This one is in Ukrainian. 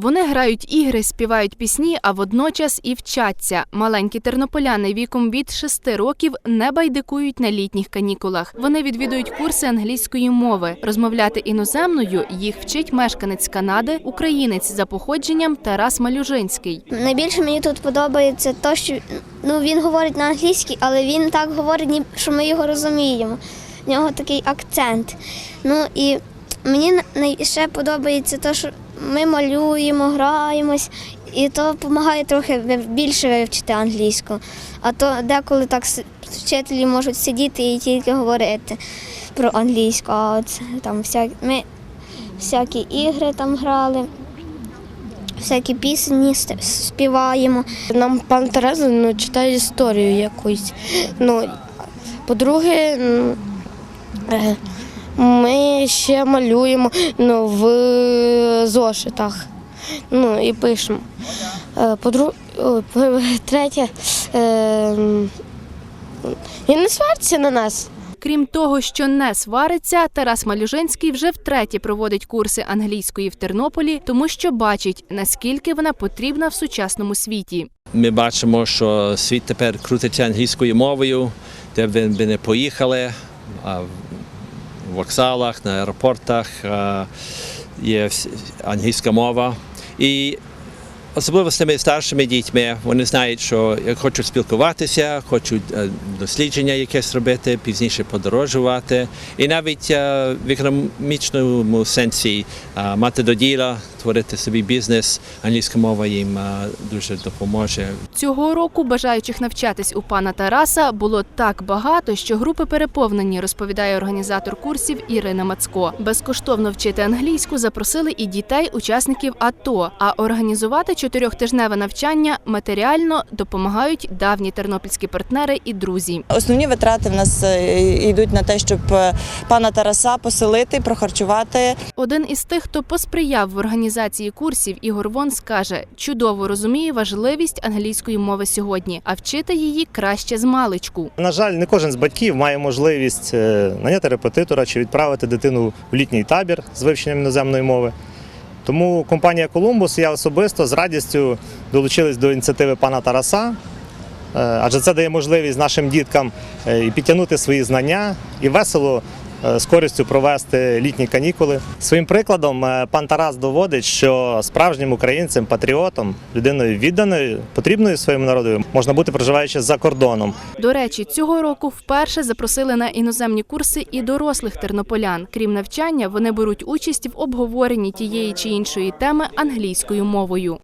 Вони грають ігри, співають пісні, а водночас і вчаться. Маленькі тернополяни віком від 6 років не байдикують на літніх канікулах. Вони відвідують курси англійської мови. Розмовляти іноземною їх вчить мешканець Канади, українець за походженням Тарас Малюжинський. Найбільше мені тут подобається те, що ну, він говорить на англійській, але він так говорить, ніби що ми його розуміємо. В нього такий акцент. Ну і мені ще подобається те, що ми малюємо, граємось, і то допомагає трохи більше вивчити англійську. А то деколи так вчителі можуть сидіти і тільки говорити про англійську, а от там всякі, ми всякі ігри там грали всякі пісні співаємо. Нам пан Тарас ну, читає історію якусь. Ну, по-друге, е, ми ще малюємо ну, в зошитах. Ну і пишемо. Е, По-друге, третє, е, він не свариться на нас. Крім того, що не свариться, Тарас Малюжинський вже втретє проводить курси англійської в Тернополі, тому що бачить, наскільки вона потрібна в сучасному світі. Ми бачимо, що світ тепер крутиться англійською мовою, де б ви не поїхали, а вокзалах, на аеропортах є англійська мова. І особливо з тими старшими дітьми, вони знають, що хочуть спілкуватися, хочуть е, дослідження якесь робити, пізніше подорожувати. І навіть е, в економічному сенсі е, мати до діла, творити собі бізнес, англійська мова їм е, дуже допоможе. Цього року бажаючих навчатись у пана Тараса було так багато, що групи переповнені, розповідає організатор курсів Ірина Мацко. Безкоштовно вчити англійську запросили і дітей, учасників АТО. А організувати чотирьохтижневе навчання матеріально допомагають давні тернопільські партнери і друзі. Основні витрати в нас е, йдуть на те, щоб е, пана Тараса поселити, прохарчувати. Один із тих, хто посприяв в організації курсів, Ігор Вон скаже, чудово розуміє важливість англійської мови сьогодні, а вчити її краще з маличку. На жаль, не кожен з батьків має можливість е, наняти репетитора чи відправити дитину в літній табір з вивченням іноземної мови. Тому компанія Колумбус і я особисто з радістю долучились до ініціативи пана Тараса, е, адже це дає можливість нашим діткам е, і підтягнути свої знання і весело з користю провести літні канікули. Своїм прикладом е, пан Тарас доводить, що справжнім українцем, патріотом, людиною відданою, потрібною своєму народу можна бути проживаючи за кордоном. До речі, цього року вперше запросили на іноземні курси і дорослих тернополян. Крім навчання, вони беруть участь в обговоренні тієї чи іншої теми англійською мовою.